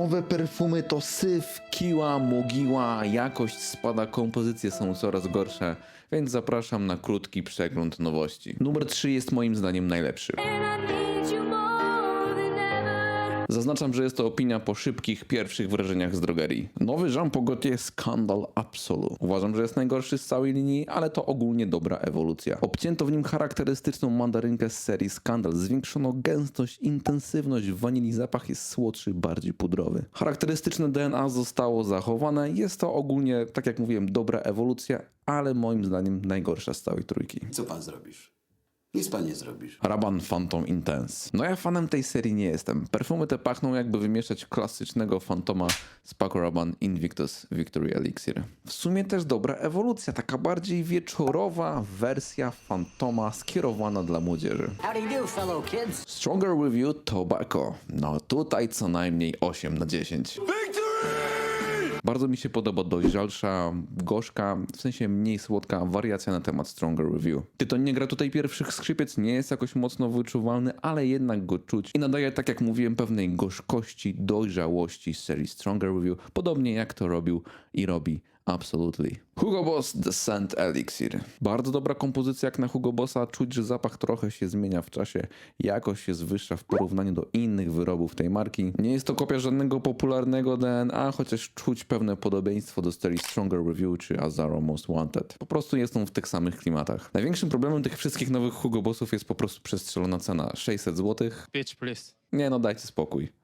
Nowe perfumy to syf, kiła, mogiła, jakość spada, kompozycje są coraz gorsze, więc zapraszam na krótki przegląd nowości. Numer 3 jest moim zdaniem najlepszy. Zaznaczam, że jest to opinia po szybkich pierwszych wrażeniach z drogerii. Nowy Jean Pogotier Skandal Absolu. Uważam, że jest najgorszy z całej linii, ale to ogólnie dobra ewolucja. Obcięto w nim charakterystyczną mandarynkę z serii Skandal. Zwiększono gęstość, intensywność, w wanilii zapach jest słodszy, bardziej pudrowy. Charakterystyczne DNA zostało zachowane. Jest to ogólnie, tak jak mówiłem, dobra ewolucja, ale moim zdaniem najgorsza z całej trójki. Co pan zrobisz? Nic pan nie zrobisz. Raban Phantom Intense. No ja fanem tej serii nie jestem. Perfumy te pachną jakby wymieszać klasycznego Fantoma z Paco Rabanne Invictus Victory Elixir. W sumie też dobra ewolucja, taka bardziej wieczorowa wersja Fantoma skierowana dla młodzieży. How do you do, fellow kids? Stronger Review Tobacco. No tutaj co najmniej 8 na 10. Bardzo mi się podoba dojrzalsza, gorzka, w sensie mniej słodka wariacja na temat Stronger Review. Tytoń nie gra tutaj pierwszych skrzypiec, nie jest jakoś mocno wyczuwalny, ale jednak go czuć i nadaje, tak jak mówiłem, pewnej gorzkości, dojrzałości z serii Stronger Review, podobnie jak to robił i robi Absolutely. Hugo Boss The Scent Elixir. Bardzo dobra kompozycja jak na Hugo Bossa. Czuć, że zapach trochę się zmienia w czasie. Jakość jest wyższa w porównaniu do innych wyrobów tej marki. Nie jest to kopia żadnego popularnego DNA, chociaż czuć pewne podobieństwo do serii Stronger Review czy Azaro Most Wanted. Po prostu jest on w tych samych klimatach. Największym problemem tych wszystkich nowych Hugo Bossów jest po prostu przestrzelona cena. 600 zł. Bitch, please. Nie no, dajcie spokój.